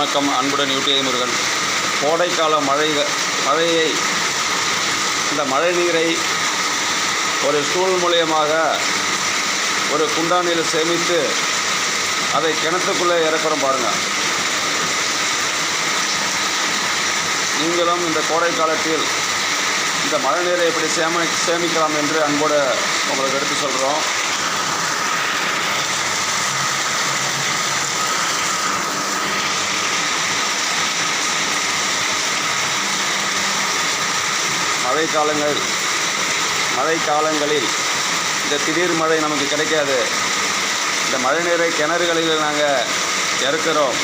வணக்கம் அன்புடன் யூடிஐ முருகன். கோடைக்கால மழை மழையை இந்த மழை நீரை ஒரு ஸ்டூல் மூலியமாக ஒரு குண்டானில் சேமித்து அதை கிணத்துக்குள்ளே இறக்குறோம் பாருங்கள் நீங்களும் இந்த கோடை காலத்தில் இந்த மழை நீரை எப்படி சேமி சேமிக்கலாம் என்று அன்போடு உங்களுக்கு எடுத்து சொல்கிறோம் மழை காலங்கள் மழை காலங்களில் இந்த திடீர் மழை நமக்கு கிடைக்காது. இந்த மழை நீரை கிணறுகளில் நாங்கள் இறக்குறோம்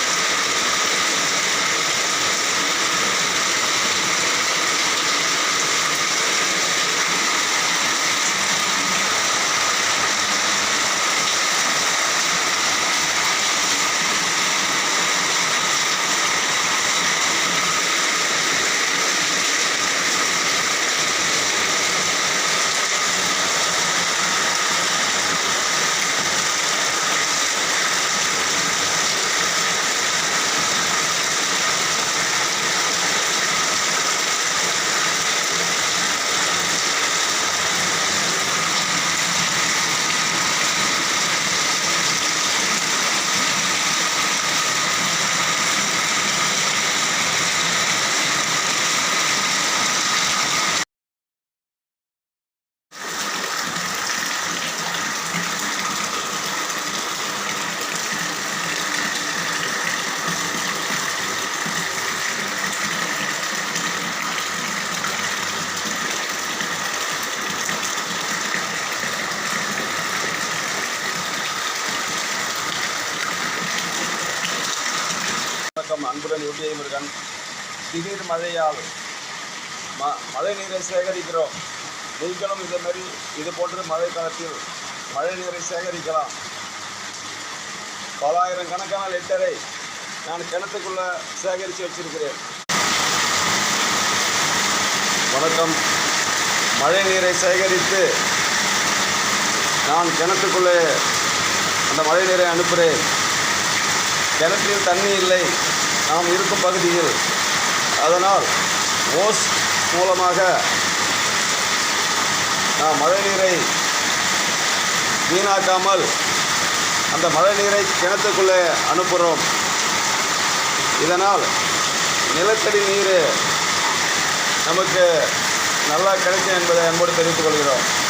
வணக்கம் அன்புடன் யூடிஐ முருகன் திடீர் மழையால் ம மழை நீரை சேகரிக்கிறோம். நீங்களும் இதேமாரி மாதிரி இது போன்ற மழை காலத்தில் மழை நீரை சேகரிக்கலாம். பலாயிரம் கணக்கான லிட்டரை நான் கிணத்துக்குள்ள சேகரித்து வச்சிருக்கிறேன். வணக்கம். மழை நீரை சேகரித்து நான் கிணத்துக்குள்ளே அந்த மழை நீரை அனுப்புகிறேன் கிணற்றில் தண்ணி இல்லை. நாம் இருக்கும் பகுதியில். அதனால் ஓஸ் மூலமாக நாம் மழை நீரை வீணாக்காமல் அந்த மழை நீரை கிணத்துக்குள்ளே அனுப்புகிறோம். இதனால் நிலத்தடி நீர் நமக்கு நல்லா கிடைக்கும் என்பதை அன்போடு தெரிவித்துக் கொள்கிறோம்.